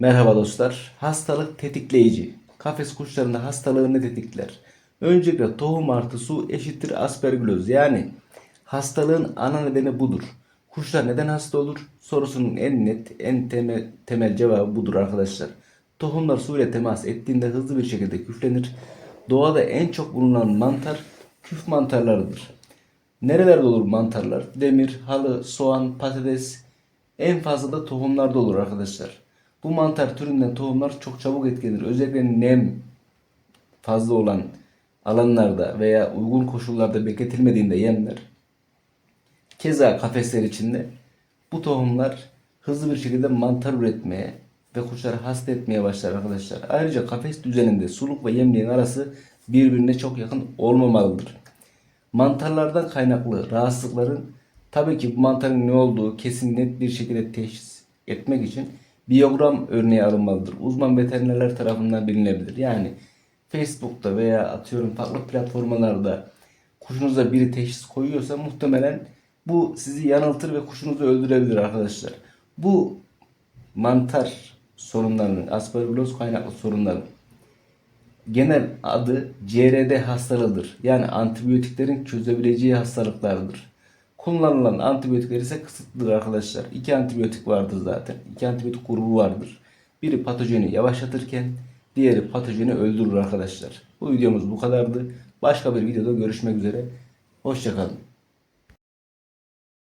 Merhaba dostlar. Hastalık tetikleyici. Kafes kuşlarında hastalığını tetikler. Öncelikle tohum artı su eşittir aspergilloz. Yani hastalığın ana nedeni budur. Kuşlar neden hasta olur? Sorusunun en net, en temel, temel cevabı budur arkadaşlar. Tohumlar su ile temas ettiğinde hızlı bir şekilde küflenir. Doğada en çok bulunan mantar küf mantarlarıdır. Nerelerde olur mantarlar? Demir, halı, soğan, patates, en fazla da tohumlarda olur arkadaşlar. Bu mantar türünden tohumlar çok çabuk etkilenir. Özellikle nem fazla olan alanlarda veya uygun koşullarda bekletilmediğinde yemler. Keza kafesler içinde bu tohumlar hızlı bir şekilde mantar üretmeye ve kuşları hasta etmeye başlar arkadaşlar. Ayrıca kafes düzeninde suluk ve yemliğin arası birbirine çok yakın olmamalıdır. Mantarlardan kaynaklı rahatsızlıkların tabii ki bu mantarın ne olduğu kesin net bir şekilde teşhis etmek için biyogram örneği alınmalıdır. Uzman veterinerler tarafından bilinebilir. Yani Facebook'ta veya atıyorum farklı platformlarda kuşunuza biri teşhis koyuyorsa muhtemelen bu sizi yanıltır ve kuşunuzu öldürebilir arkadaşlar. Bu mantar sorunlarının, aspergilloz kaynaklı sorunların genel adı CRD hastalığıdır. Yani antibiyotiklerin çözebileceği hastalıklardır. Kullanılan antibiyotikler ise kısıtlıdır arkadaşlar. İki antibiyotik vardır zaten. İki antibiyotik grubu vardır. Biri patojeni yavaşlatırken diğeri patojeni öldürür arkadaşlar. Bu videomuz bu kadardı. Başka bir videoda görüşmek üzere. Hoşçakalın.